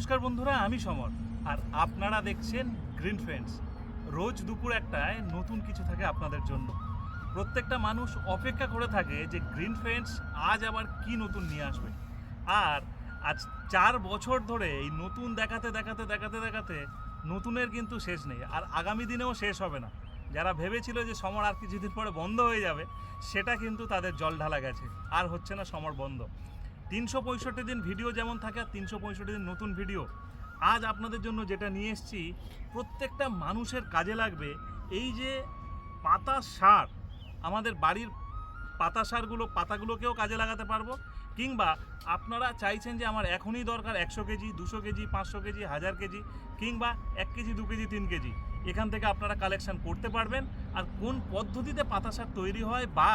নমস্কার বন্ধুরা, আমি সমর। আর আপনারা দেখছেন গ্রিন ফ্রেন্ডস রোজ দুপুর একটায় নতুন কিছু থাকে আপনাদের জন্য। প্রত্যেকটা মানুষ অপেক্ষা করে থাকে যে গ্রিন ফ্রেন্ডস আজ আবার কি নতুন নিয়ে আসবে। আর আজ চার বছর ধরে এই নতুন দেখাতে দেখাতে দেখাতে দেখাতে নতুনের কিন্তু শেষ নেই। আর আগামী দিনেও শেষ হবে না। যারা ভেবেছিল যে সমর আর কিছুদিন পরে বন্ধ হয়ে যাবে, সেটা কিন্তু তাদের জল ঢালা গেছে। আর হচ্ছে না সমর বন্ধ। তিনশো পঁয়ষট্টি দিন ভিডিও যেমন থাকে আর তিনশো পঁয়ষট্টি দিন নতুন ভিডিও। আজ আপনাদের জন্য যেটা নিয়ে এসেছি, প্রত্যেকটা মানুষের কাজে লাগবে এই যে পাতা সার। আমাদের বাড়ির পাতা সারগুলো, পাতাগুলোকেও কাজে লাগাতে পারব। কিংবা আপনারা চাইছেন যে আমার এখনই দরকার একশো কেজি, দুশো কেজি, পাঁচশো কেজি, হাজার কেজি, কিংবা এক কেজি, দু কেজি, তিন কেজি। এখান থেকে আপনারা কালেকশন করতে পারবেন। আর কোন পদ্ধতিতে পাতা সার তৈরি হয় বা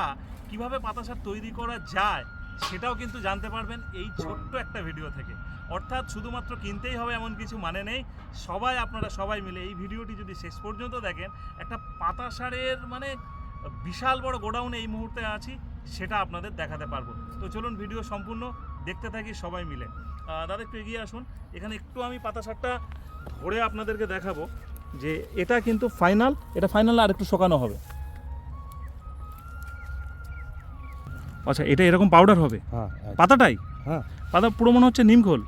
কীভাবে পাতা সার তৈরি করা যায় সেটাও কিন্তু জানতে পারবেন এই ছোট্ট একটা ভিডিও থেকে। অর্থাৎ শুধুমাত্র কিনতেই হবে এমন কিছু মানে নেই। সবাই আপনারা সবাই মিলে এই ভিডিওটি যদি শেষ পর্যন্ত দেখেন, একটা পাতা সারের মানে বিশাল বড় গোডাউনে এই মুহূর্তে আছি, সেটা আপনাদের দেখাতে পারব। তো চলুন ভিডিও সম্পূর্ণ দেখতে থাকি সবাই মিলে। দাদা, একটু এগিয়ে আসুন। এখানে একটু আমি পাতা সারটা ধরে আপনাদেরকে দেখাবো যে এটা কিন্তু ফাইনাল এটা ফাইনাল আর একটু শোকানো হবে। আচ্ছা এটা এরকম পাউডার হবে? হ্যাঁ পাতাটাই? হ্যাঁ। পাতা পুরো মনে হচ্ছে নিমখোল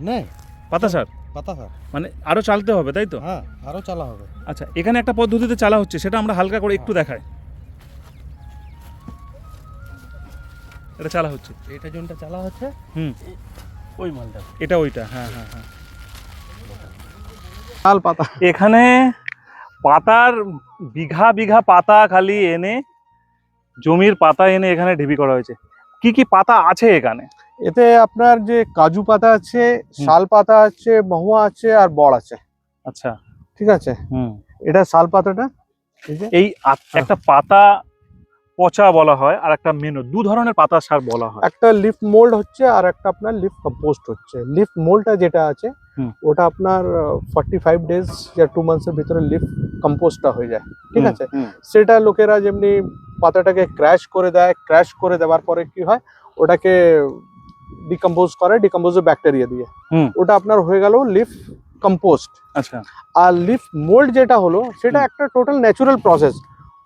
নেই। পাতা সার? পাতা স্যার মানে আরও চালতে হবে তাই তো? হ্যাঁ আরও চালা হবে। আচ্ছা এখানে একটা পদ্ধতিতে চালা হচ্ছে সেটা আমরা হালকা করে একটু দেখাই। এটা চালা হচ্ছে। এটা জনটা চালা হচ্ছে হুম। ওই মালটা। এটা ওইটা হ্যাঁ হ্যাঁ হ্যাঁ। পাতা। এখানে পাতার বিঘা বিঘা পাতা খালি এনে জমির পাতা এনে এখানে ঢিবি করা হয়েছে। কি কি পাতা আছে এখানে? এতে আপনার যে কাজু পাতা আছে শাল পাতা আছে মহুয়া আছে আর বড় আছে। আচ্ছা। ঠিক আছে? হুম। এটা শাল পাতাটা? এই যে। এই একটা পাতা পচা বলা হয় আর একটা মেনু। দু ধরনের পাতা সার বলা হয়। একটা লিফ মোল্ড হচ্ছে আর একটা আপনার লিফ কম্পোস্ট হচ্ছে। লিফ মোল্ডটা যেটা আছে। ওটা আপনার ফর্টি ফাইভ ডেজ বা টু মান্থসের ভিতরে লিফ কম্পোস্টটা হয়ে যায়। ঠিক আছে? সেটা লোকেরা যেমনি পাতাটাকে ক্র্যাশ করে দেয় ক্র্যাশ করে দেওয়ার পরে কি হয়? ওটাকে ডিকম্পোজ করে ডিকম্পোজ ব্যাকটেরিয়া দিয়ে। ওটা আপনার হয়ে গেল লিফ কম্পোস্ট আচ্ছা। আর লিফ মোল্ড যেটা হলো সেটা একটা টোটাল ন্যাচুরাল প্রসেস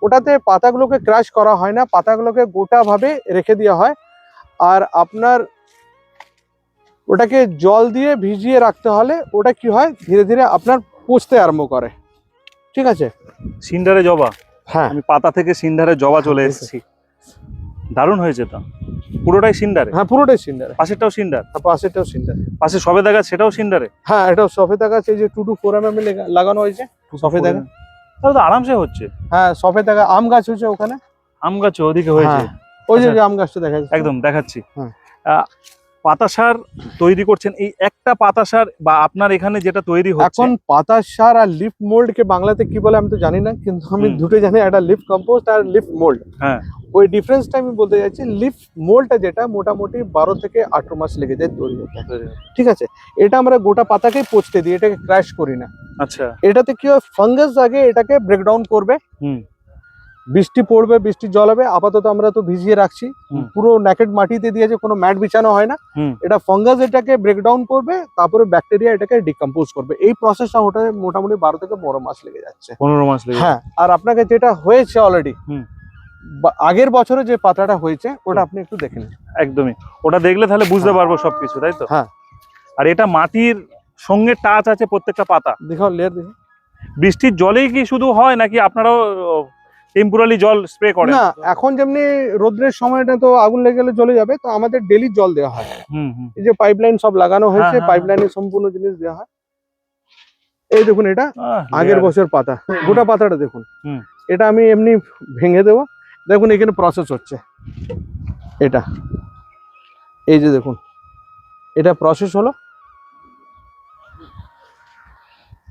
ওটাতে পাতাগুলোকে ক্র্যাশ করা হয় না পাতাগুলোকে গোটাভাবে রেখে দেওয়া হয়। আর আপনার ওটাকে জল দিয়ে ভিজিয়ে রাখতে হলে ওটা কি হয়? ধীরে ধীরে আপনার পচতে আরম্ভ করে। ঠিক আছে? সিন্ডারে জবা। হ্যাঁ। আমি পাতা থেকে সিন্ডারে জবা চলে হ্যাঁ, এসেছি। দারুণ হয়েছে তো। পুরোটাই সিন্ডারে? হ্যাঁ পুরোটাই সিন্ডার। পাশেরটাও সিন্ডার? পাশেরটাও সিন্ডার। পাশে সবেদা গাছ সেটাও সিন্ডারে? হ্যাঁ এটা সফেদা গাছ এই যে two two four M M লাগানো হয়েছে সফেদা গাছ। তাহলে তো আরামসে হচ্ছে। হ্যাঁ সফেদা গাছ আম গাছ হয়েছে ওখানে। আম গাছ ওদিকে হয়েছে। হ্যাঁ, ওই যে আচ্ছা। যে আম গাছটা দেখা যাচ্ছে। একদম দেখাচ্ছি। হ্যাঁ। আহ, পাতা সার তৈরি করছেন। এই একটা পাতাসার বা আপনার এখানে যেটা তৈরি হচ্ছে এখন পাতা সার আর লিফ মোল্ড কে বাংলাতে কি বলে আমি তো জানি না কিন্তু আমি দুটো জানি একটা লিফ কম্পোস্ট আর লিফ মোল্ড। হ্যাঁ। ওই ডিফারেন্সটা আমি বলতে চাইছি লিফ মোল্ডটা যেটা মোটামুটি বারো থেকে আঠারো মাস লেগে যায় তৈরি হতে। ঠিক আছে? এটা আমরা গোটা পাতাকেই পচতে দিই এটাকে ক্র্যাশ করি না। আচ্ছা। এটাতে কি হয় ফাঙ্গাস আগে এটাকে ব্রেকডাউন করবে। হুম। বৃষ্টি পড়বে বৃষ্টির জল হবে আপাতত আমরা তো ভিজিয়ে রাখছি। পুরো ন্যাকেট মাটিতে দিয়েছে কোনো ম্যাট বিছানো হয় না। এটা ফাঙ্গাস এটাকে ব্রেকডাউন করবে তারপরে ব্যাকটেরিয়া এটাকে ডিকম্পোজ করবে। এই প্রসেসটা ওটা মোটামুটি বারো থেকে পনেরো মাস লেগে যাচ্ছে। পনেরো মাস লেগে হ্যাঁ আর আপনাকে যেটা হয়েছে অলরেডি হুম। আগের বছরে যে পাতাটা হয়েছে ওটা আপনি একটু দেখে নিন। একদমই। ওটা দেখলে তাহলে বুঝতে হ্যাঁ। পারব সবকিছু তাই তো? হ্যাঁ। আর এটা মাটির সঙ্গে টাচ আছে প্রত্যেকটা পাতা? দেখো লেয়ার দেখি বৃষ্টির জলেই কি শুধু হয় নাকি আপনারাও টেম্পোরারি জল স্প্রে করে। না এখন যেমনি রোদ্রের সময়টা তো আগুন লেগে গেলে চলে যাবে তো আমাদের ডেলি জল দেওয়া হয়। এই যে পাইপলাইন সব লাগানো হয়েছে হ্যাঁ, হ্যাঁ, পাইপলাইনে সম্পূর্ণ জিনিস দেওয়া হয়। এই দেখুন এটা আগের। বছর পাতা। গোটা পাতাটা দেখুন। হুম। এটা আমি এমনি ভেঙে দেবো। দেখুন এখানে প্রসেস হচ্ছে। এটা। এই যে দেখুন এটা প্রসেস হলো।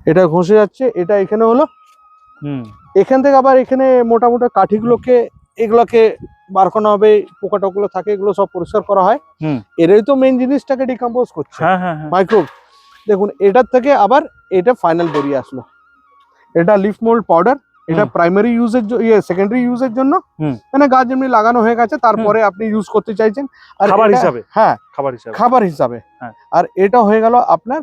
এটা ঘষে যাচ্ছে এটা এখানে হলো। হুম। এখান থেকে আবার এখানে মোটামুটি কাঠিগুলোকে এগুলোকে বার করানো হবে পোকা টোকগুলো থাকে এগুলো সব পরিষ্কার করা হয়। এরাই তো মেন জিনিসটাকে ডিকম্পোজ করছে। হ্যাঁ হ্যাঁ হ্যাঁ। মাইক্রো দেখুন এটার থেকে আবার এটা ফাইনাল বেরিয়ে আসলো। এটা লিফ মোল্ড পাউডার এটা প্রাইমারি ইউজের ইয়ে সেকেন্ডারি ইউজের জন্য। মানে গাছ যেমনি লাগানো হয়ে গেছে তারপরে আপনি ইউজ করতে চাইছেন। আর খাবার হিসাবে? হ্যাঁ খাবার হিসাবে। খাবার হিসাবে। হ্যাঁ। আর এটা হয়ে গেল আপনার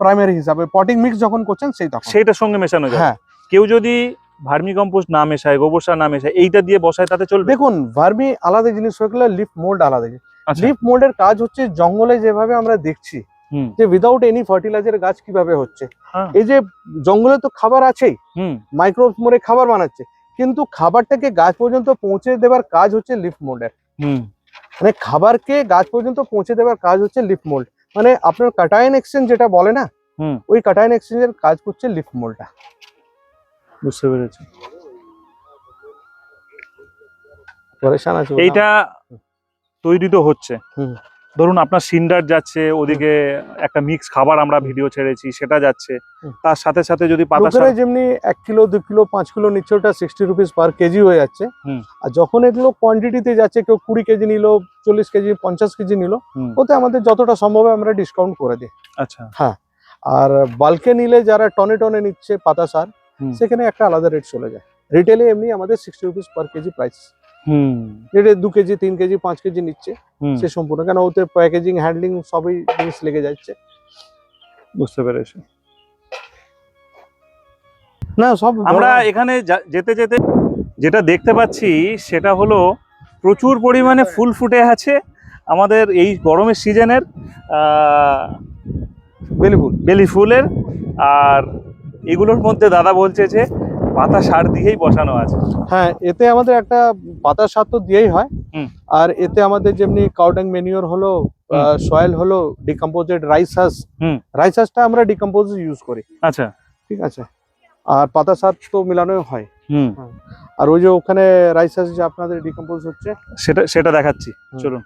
প্রাইমারি হিসাবে। পটিং মিক্স যখন করছেন সেই তখন। সেইটার সঙ্গে মেশানো যায়। হ্যাঁ। কেউ যদি ভার্মি কম্পোস্ট না মেশায় গোবর সার না মেশায় এইটা দিয়ে বসায় তাতে চলবে? দেখুন ভার্মি আলাদা জিনিস হয়ে গেলে লিফ মোল্ড আলাদা জিনিস। আচ্ছা। লিফ মোল্ডের কাজ হচ্ছে জঙ্গলে যেভাবে আমরা দেখছি যে উইদাউট এনি ফার্টিলাইজার গাছ কীভাবে হচ্ছে। হ্যাঁ। এই যে জঙ্গলে তো খাবার আছেই হুম। মাইক্রোবস মরে খাবার বানাচ্ছে কিন্তু খাবারটাকে গাছ পর্যন্ত পৌঁছে দেবার কাজ হচ্ছে লিফ মোল্ডের। হুম। মানে খাবারকে গাছ পর্যন্ত পৌঁছে দেবার কাজ হচ্ছে লিফ মোল্ড। মানে আপনার কাটায়ন এক্সচেঞ্জ যেটা বলে না। ওই কাটায়ন এক্সচেঞ্জের কাজ করছে লিফ মোল্ডটা। বুঝতে পেরেছি। এইটা তৈরি তো হচ্ছে। ধরুন আপনার সিন্ডার যাচ্ছে ওদিকে একটা মিক্স খাবার আমরা ভিডিও ছেড়েছি সেটা যাচ্ছে। তার সাথে সাথে যদি পাতা যেমনি এক কিলো দু কিলো পাঁচ কিলো নিচ্ছে ওটা সিক্সটি রুপিস পার কেজি হয়ে যাচ্ছে। আর যখন এগুলো কোয়ান্টিটিতে যাচ্ছে কেউ কুড়ি কেজি নিল চল্লিশ কেজি পঞ্চাশ কেজি নিল ওতে আমাদের যতটা সম্ভব আমরা ডিসকাউন্ট করে দিই। আচ্ছা। হ্যাঁ। আর বাল্কে নিলে যারা টনে টনে নিচ্ছে পাতা সার। সেখানে একটা আলাদা রেট চলে যায়। রিটেলে এমনি আমাদের sixty rupees per KG price hmm. যেটা দু কেজি তিন কেজি পাঁচ কেজি নিচ্ছে। সে সম্পূর্ণ কেন ওতে প্যাকেজিং হ্যান্ডলিং সবই জিনিস লেগে যাচ্ছে। বুঝতে পেরেছি। না সব আমরা এখানে যেতে যেতে যেটা দেখতে পাচ্ছি সেটা হলো প্রচুর পরিমাণে ফুল ফুটে আছে আমাদের এই গরমের সিজনের বেলি ফুল বেলি ফুলের আর এগুলোর মধ্যে দাদা বলছে যে পাতা সার দিয়েই বসানো আছে। হ্যাঁ এতে আমাদের একটা পাতা সার তো দিয়েই হয়। আর এতে আমাদের যেমনি কাউডাং মেনিওর হলো সয়েল হলো ডিকম্পোজেড রাইস হাস। হুম। রাইস হাসটা আমরা ডিকম্পোজ ইউজ করি। আচ্ছা। ঠিক আছে। আর পাতা সার তো মেলানোই হয়। হুম। আর ওই যে ওখানে রাইস হাস যে আপনাদের ডিকম্পোজ হচ্ছে সেটা সেটা দেখাচ্ছি। চলুন।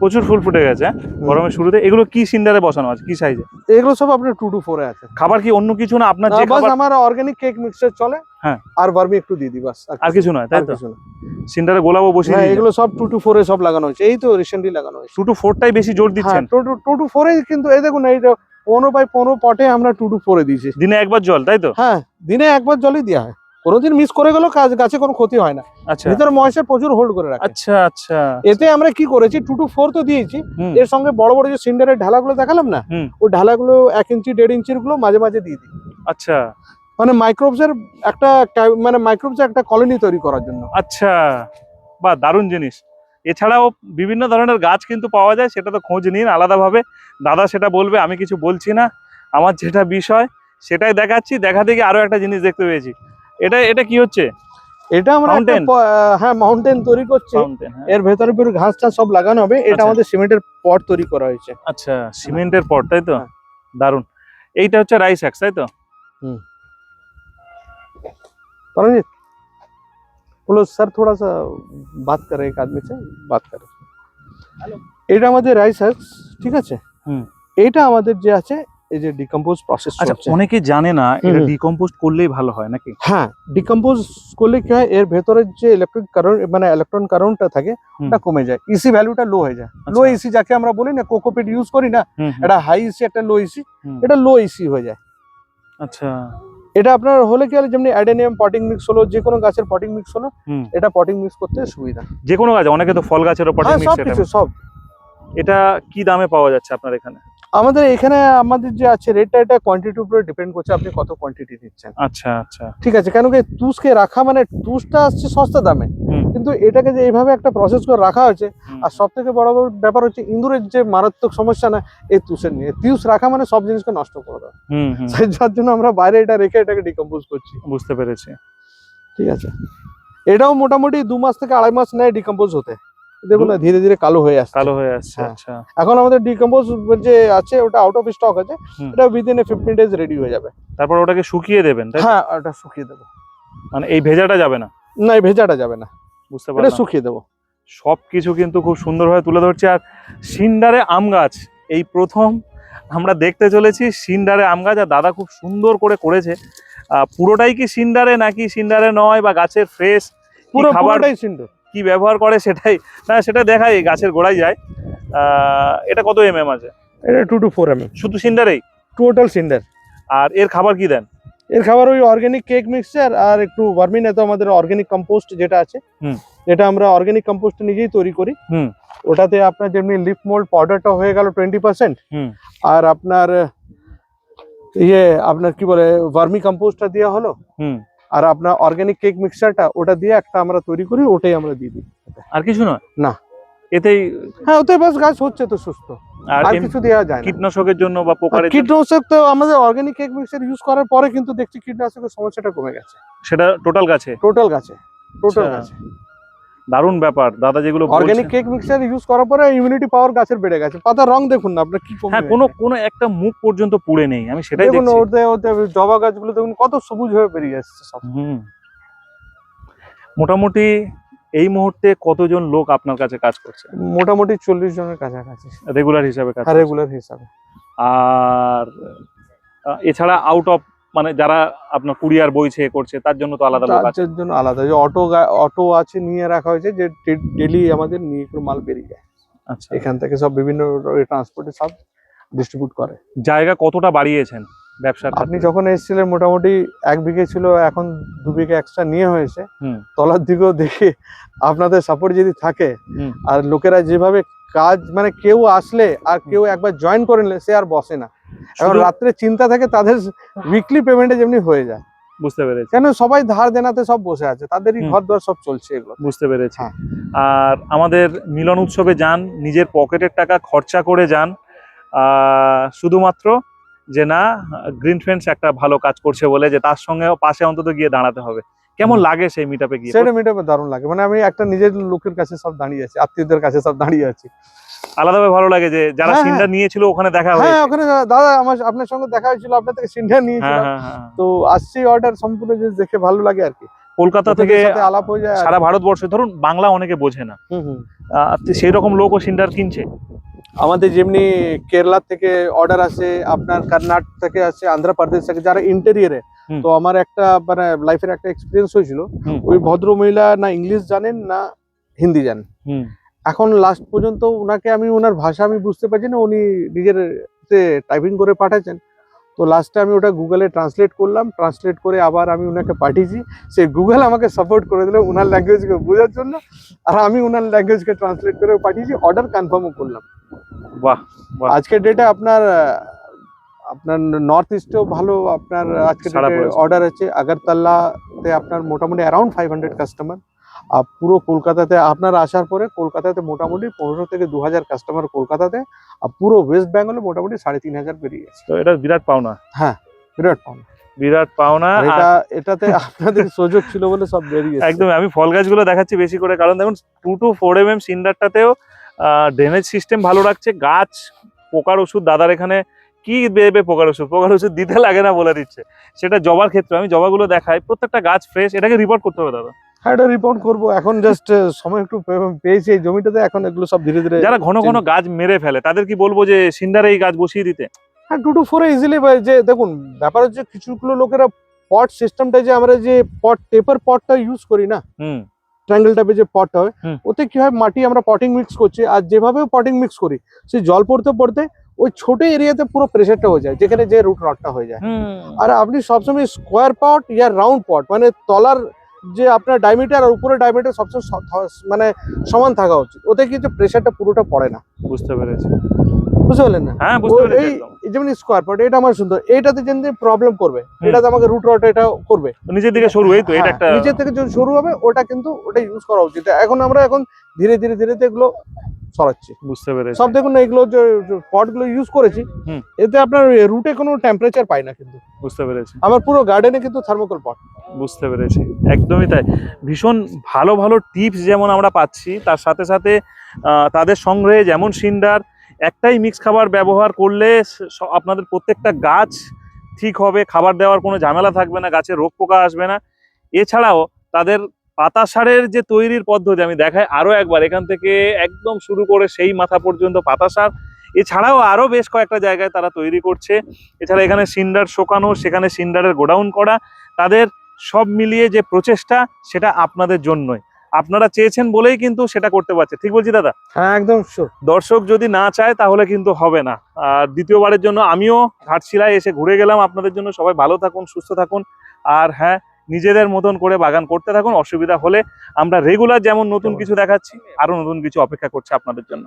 প্রচুর ফুল ফুটে গেছে? গরমের শুরুতে। এগুলো কি সিন্ডারে বসানো আছে? কি সাইজে এগুলো সব আপনার টু টু ফোরে আছে। খাবার কি অন্য কিছু না? আপনার যে খাবার আমার অর্গানিক কেক মিক্সচার চলে হ্যাঁ। আর বার্মি একটু দিয়ে দিই বাস। আর কিছু নয় তাই তো। সিন্ডারে গোলাপও বসিয়ে হ্যাঁ এগুলো সব টু টু ফোরে সব লাগানো হয়েছে। এই তো রিসেন্টলি লাগানো হয়েছে। টু টু ফোরটাই বেশি জোর দিচ্ছেন? টু টু টু টু ফোরে কিন্তু এই দেখুন এই পনেরো বাই পনেরো পটে আমরা টু টু ফোরে দিয়েছি। দিনে একবার জল তাই তো? হ্যাঁ দিনে একবার জলই দেওয়া হয়। কোনোদিন মিস করে গেলেও কাজ গাছে কোনো ক্ষতি হয় না। আচ্ছা। ভিতরে ময়েশ্চার প্রচুর হোল্ড করে রাখে। আচ্ছা আচ্ছা। এতে আমরা কি করেছি টু টু ফোর তো দিয়েছি। এর সঙ্গে বড় বড় যে সিন্ডারের ঢালাগুলো দেখালাম না। ওই ঢালাগুলো এক ইঞ্চি দেড় ইঞ্চিরগুলো মাঝে মাঝে দিয়ে দিই। আচ্ছা। মানে মাইক্রোবসের একটা মানে মাইক্রোবসের একটা কলোনি তৈরি করার জন্য। আচ্ছা। বা দারুণ জিনিস। এছাড়াও বিভিন্ন ধরনের গাছ কিন্তু পাওয়া যায় সেটা তো খোঁজ নিন আলাদাভাবে। দাদা সেটা বলবে আমি কিছু বলছি না। আমার যেটা বিষয় সেটাই দেখাচ্ছি। দেখা দেখি আরও একটা জিনিস দেখতে পেয়েছি। এটা এটা কি হচ্ছে এটা আমরা একটা Mountain? প- আহ, হ্যাঁ মাউন্টেন তৈরি করছি Fountain, হ্যাঁ। এর ভেতরে পুরো ঘাস টাস সব লাগানো হবে এটা আচ্ছা। আমাদের সিমেন্টের পট তৈরি করা হয়েছে আচ্ছা সিমেন্টের পট তাই তো হ্যাঁ। দারুণ এইটা হচ্ছে রাইস অ্যাক্স তাই তো परमजीत बोलो सर थोड़ा सा बात कर रहे हैं एक आदमी से बात कर रहे এটা আমাদের রাইস হাক্স ঠিক আছে হুম। এটা আমাদের যে আছে এই যে ডিকম্পোজ প্রসেস আচ্ছা অনেকে জানে না এটা হুম। ডিকম্পোস্ট করলেই ভালো হয় নাকি? হ্যাঁ ডিকম্পোজ করলে কি হয় এর ভেতরে যে ইলেকট্রিক কারেন্ট মানে ইলেকট্রন কারেন্টটা থাকে ওটা কমে যায়। ইসি ভ্যালুটা লো হয়ে যায়। লো আচ্ছা। ইসি যাকে আমরা বলি না কোকোপিট ইউজ করি না এটা হাই ইসি একটা লো ইসি এটা লো ইসি হয়ে যায়। আচ্ছা। এটা আপনার হলে কি হলে যেমনি অ্যাডেনিয়াম পটিং মিক্স হলো যে কোনো গাছের পটিং মিক্স হলো এটা পটিং মিক্স করতে সুবিধা। যে কোনো গাছ অনেকে তো ফল গাছের ওপর হ্যাঁ সব কিছু সব। এটা কি দামে পাওয়া যাচ্ছে আপনার এখানে? আমাদের এখানে আমাদের যে আছে রেটটা এটা কোয়ান্টিটির উপরে ডিপেন্ড করছে আপনি কত কোয়ান্টিটি নিচ্ছেন আচ্ছা আচ্ছা। ঠিক আছে কেন কি তুষকে রাখা মানে তুষটা আসছে সস্তা দামে। কিন্তু এটাকে যে এইভাবে একটা প্রসেস করে রাখা হয়েছে আর সব থেকে বড় ব্যাপার হচ্ছে ইঁদুরের যে মারাত্মক সমস্যা না এই তুষের নিয়ে। তিউস রাখা মানে সব জিনিসকে নষ্ট করে দেওয়া। যার জন্য আমরা বাইরে এটা রেখে এটাকে ডিকম্পোজ করছি। বুঝতে পেরেছি। ঠিক আছে। এটাও মোটামুটি দু মাস থেকে আড়াই মাস নেয় ডিকম্পোজ হতে। দেখুন না ধীরে ধীরে কালো হয়ে আসছে। কালো হয়ে আসছে হ্যাঁ। আচ্ছা। এখন আমাদের ডিকম্পোজ যে আছে ওটা আউট অফ স্টক আছে। এটা within a fifteen days ready হয়ে যাবে। তারপর ওটাকে শুকিয়ে দেবেন তাই? হ্যাঁ ওটা শুকিয়ে দেবো। মানে এই ভেজাটা যাবে না? না এই ভেজাটা যাবে না। বুঝতে এটা শুকিয়ে দেবো। সব কিছু কিন্তু খুব সুন্দরভাবে তুলে ধরছে। আর সিন্ডারে আম গাছ এই প্রথম আমরা দেখতে চলেছি সিন্ডারে আম গাছ আর দাদা খুব সুন্দর করে করেছে। পুরোটাই কি সিন্ডারে নাকি সিন্ডারে নয় বা গাছের ফ্রেশ পুরো খাবার? পুরোটাই সিন্ডুর। কি ব্যবহার করে সেটাই না সেটা দেখাই গাছের গোড়ায় যায়। এটা কত এম এম আছে? এটা two two four M M শুধু সিন্ডারেই টোটাল সিন্ডার। আর এর খাবার কি দেন? এর খাবার ওই অর্গানিক কেক মিক্সচার আর একটু ভার্মিন তো আমাদের অর্গানিক কম্পোস্ট যেটা আছে হুম। যেটা আমরা অর্গানিক কম্পোস্ট নিজেই তৈরি করি। হুম। ওটাতে আপনার যেমনি লিফ মোল্ড পাউডারটা হয়ে গেল টোয়েন্টি পার্সেন্ট হুম। আর আপনার ইয়ে আপনার কি বলে ভার্মি কম্পোস্টটা দেওয়া হলো হুম। আর আপনার অর্গ্যানিক কেক মিক্সচারটা ওটা দিয়ে একটা আমরা তৈরি করি ওটাই আমরা দিয়ে দিই। আর কিছু নয়? না। এতেই হ্যাঁ ওতে বাস গাছ হচ্ছে তো সুস্থ। আর কিছু দেওয়া যায় কীটনাশকের জন্য বা পোকার কীটনাশক তো আমাদের অর্গানিক কেক মিক্সচার ইউজ করার পরে কিন্তু দেখছি কীটনাশকের সমস্যাটা কমে গেছে। সেটা টোটাল গাছে? টোটাল গাছে। টোটাল আচ্ছা, গাছে। দারুণ ব্যাপার। দাদা যেগুলো অর্গানিক কেক মিক্সচার ইউজ করার পরে ইমিউনিটি পাওয়ার গাছের বেড়ে গেছে। পাতার রং দেখুন না আপনার কি কমে হ্যাঁ কোনো কোনো একটা মুখ পর্যন্ত পুড়ে নেই আমি সেটাই দেখুন দেখছি। ওতে ওতে জবা গাছগুলো দেখুন কত সবুজ হয়ে বেরিয়ে আসছে সব। হুম। মোটামুটি এই মুহূর্তে কতজন লোক আপনার কাছে কাজ করছে? মোটামুটি চল্লিশ জনের কাছাকাছি। রেগুলার হিসাবে কাজ রেগুলার হিসাবে। আর এছাড়া আউট অফ মানে যারা আপনার কুরিয়ার বইছে করছে তার জন্য তো আলাদা লোক আছে। তার জন্য আলাদা। যে অটো অটো আছে নিয়ে রাখা হয়েছে যে ডেলি আমাদের নিয়ে করে মাল বেরিয়ে যায়। আচ্ছা। এখান থেকে সব বিভিন্ন ট্রান্সপোর্টে সব ডিস্ট্রিবিউট করে। জায়গা কতটা বাড়িয়েছেন ব্যবসা আপনি যখন এসেছিলেন মোটামুটি এক বিঘে ছিল এখন দু বিঘে এক্সট্রা নিয়ে হয়েছে। হুম। তলার দিকেও দেখি আপনাদের সাপোর্ট যদি থাকে আর লোকেরা যেভাবে কাজ মানে কেউ আসলে আর কেউ একবার জয়েন করে নিলে সে আর বসে না। এখন রাত্রে চিন্তা থাকে তাদের উইকলি পেমেন্টে যেমনি হয়ে যায়। বুঝতে পেরেছি। কেন সবাই ধার দেনাতে সব বসে আছে তাদেরই ঘর দর সব চলছে এগুলো। বুঝতে পেরেছি। হ্যাঁ। আর আমাদের মিলন উৎসবে যান নিজের পকেটের টাকা খরচা করে যান। শুধুমাত্র যে না গ্রিন ফ্রেন্ডস একটা ভালো কাজ করছে বলে যে তার সঙ্গে পাশে অন্তত গিয়ে দাঁড়াতে হবে। কেমন লাগে সেই মিটআপে গিয়ে? সেটা মিটাপে দারুণ লাগে। মানে আমি একটা নিজের লোকের কাছে সব দাঁড়িয়ে আছি আত্মীয়দের কাছে সব দাঁড়িয়ে আছি। আলাদাভাবে ভালো লাগে যে যারা হ্যাঁ, সিনটা নিয়েছিল ওখানে দেখা হ্যাঁ হয়েছে। ওখানে দাদা আমার আপনার সঙ্গে দেখা হয়েছিল আপনার থেকে সিনটা হ্যাঁ নিয়েছিলাম। হ্যাঁ হ্যাঁ তো আসছি অর্ডার সম্পূর্ণ জিনিস দেখে ভালো লাগে আর কি। কলকাতা থেকে আলাপ হয়ে যায় সারা ভারতবর্ষে ধরুন বাংলা অনেকে বোঝে না। সেই রকম লোকও সিন্ডার কিনছে? আমাদের যেমনি কেরালা থেকে অর্ডার আসে আপনার কর্ণাটক থেকে আসে অন্ধ্রপ্রদেশ থেকে যারা ইন্টেরিয়ারে তো আমার একটা মানে লাইফের একটা এক্সপিরিয়েন্স হয়েছিল। ওই ভদ্র মহিলা না ইংলিশ জানেন না হিন্দি জানেন। এখন লাস্ট পর্যন্ত ওনাকে আমি ওনার ভাষা আমি বুঝতে পারছি না উনি নিজের টাইপিং করে পাঠাচ্ছেন তো লাস্টে আমি ওটা গুগলে ট্রান্সলেট করলাম ট্রান্সলেট করে আবার আমি ওনাকে পাঠিয়েছি। সে গুগল আমাকে সাপোর্ট করে দিল ওনার ল্যাঙ্গুয়েজকে বোঝার জন্য। আর আমি ওনার ল্যাঙ্গুয়েজকে ট্রান্সলেট করে পাঠিয়েছি অর্ডার কনফার্মও করলাম। বাহ বাহ। আজকের ডেটে আপনার আপনার নর্থ ইস্টেও ভালো আপনার আজকে। অর্ডার আছে। আগরতলাতে আপনার মোটামুটি অ্যারাউন্ড ফাইভ হান্ড্রেড কাস্টমার আর পুরো কলকাতাতে আপনার আসার পরে কলকাতাতে মোটামুটি পনেরো থেকে দু হাজার কাস্টমার কলকাতাতে। আর পুরো ওয়েস্ট বেঙ্গলে মোটামুটি সাড়ে তিন হাজার বেরিয়ে গেছে তো এটা বিরাট পাওনা। হ্যাঁ বিরাট পাওনা। বিরাট পাওনা এটা এটাতে আপনাদের সুযোগ ছিল বলে সব বেরিয়ে একদম আমি ফল গাছগুলো দেখাচ্ছি বেশি করে। কারণ দেখুন two two four M M সিন্ডারটাতেও drainage system ভালো রাখছে। গাছ পোকার ওষুধ দাদার এখানে কি দেবে পোকার ওষুধ? পোকার ওষুধ দিতে লাগে না বলে দিচ্ছে। সেটা জবার ক্ষেত্রে আমি জবাগুলো দেখাই। প্রত্যেকটা গাছ ফ্রেশ এটাকে রিপোর্ট করতে হবে দাদা। হ্যাঁ এটা রিপোর্ট করব। এখন জাস্ট সময় একটু পেয়েছি এই জমিটাতে এখন এগুলো সব ধীরে ধীরে যারা ঘন ঘন গাছ মেরে ফেলে তাদের কি বলব যে সিন্ডারে এই গাছ বসিয়ে দিতে? হ্যাঁ টু টু ফোরে ইজিলি যে দেখুন ব্যাপার হচ্ছে কিছুগুলো লোকেরা পট সিস্টেমটা যে আমরা যে পট পেপার পটটা ইউজ করি না হুম। ট্রাঙ্গেল টাইপের যে পটটা হয় ওতে কি হয় মাটি আমরা পটিং মিক্স করছি আর যেভাবে পটিং মিক্স করি সেই জল পড়তে পড়তে ওই ছোট এরিয়াতে পুরো প্রেশারটা হয়ে যায় যেখানে যে রুট রডটা হয়ে যায়। আর আপনি সবসময় স্কোয়ার পট ইয়া রাউন্ড পট মানে তলার যে আপনার ডায়মিটার আর উপরে ডায়মিটার সবসময় মানে সমান থাকা উচিত ওতে কি যে প্রেশারটা পুরোটা পড়ে না। বুঝতে পেরেছি। বুঝতে পারলেন না? হ্যাঁ বুঝতে পেরেছি এই। যেমন স্কোয়ার পট এটা আমার সুন্দর। এটাতে যেমনি প্রবলেম করবে এটাতে আমাকে রুট রড এটা করবে। নিজের দিকে সরু এই তো এটা হ্যাঁ, একটা নিচের থেকে যখন হবে ওটা কিন্তু ওটা ইউজ করা উচিত। এখন আমরা এখন ধীরে ধীরে ধীরে এগুলো সরাচ্ছি। বুঝতে পেরেছি। সব দেখুন এগুলো যে পটগুলো ইউজ করেছি। এতে আপনার রুটে কোনো টেম্পারেচার পাই না কিন্তু। বুঝতে পেরেছি। আমার পুরো গার্ডেনে কিন্তু থার্মোকল পট বুঝতে পেরেছি। একদমই তাই। ভীষণ ভালো ভালো টিপস যেমন আমরা পাচ্ছি তার সাথে সাথে তাদের সংগ্রহে যেমন সিন্ডার একটাই মিক্স খাবার ব্যবহার করলে আপনাদের প্রত্যেকটা গাছ ঠিক হবে, খাবার দেওয়ার কোনো ঝামেলা থাকবে না, গাছে রোগ পোকা আসবে না। এছাড়াও তাদের পাতা সারের যে তৈরির পদ্ধতি আমি দেখাই আরও একবার, এখান থেকে একদম শুরু করে সেই মাথা পর্যন্ত পাতা সার। এছাড়াও আরও বেশ কয়েকটা জায়গায় তারা তৈরি করছে। এছাড়া এখানে সিন্ডার শোকানো, সেখানে সিন্ডারের গোডাউন করা। তাদের সব মিলিয়ে যে প্রচেষ্টা, সেটা আপনাদের জন্যই। আপনারা চেয়েছেন বলেই কিন্তু সেটা করতে পারছে। ঠিক বলছি দাদা? হ্যাঁ একদম দর্শক যদি না চায় তাহলে কিন্তু হবে না। আর দ্বিতীয়বারের জন্য আমিও ঘাটশিলায় এসে ঘুরে গেলাম। আপনাদের জন্য সবাই ভালো থাকুন সুস্থ থাকুন। আর হ্যাঁ নিজেদের মতন করে বাগান করতে থাকুন। অসুবিধা হলে আমরা রেগুলার যেমন নতুন কিছু দেখাচ্ছি আরও নতুন কিছু অপেক্ষা করছে আপনাদের জন্য।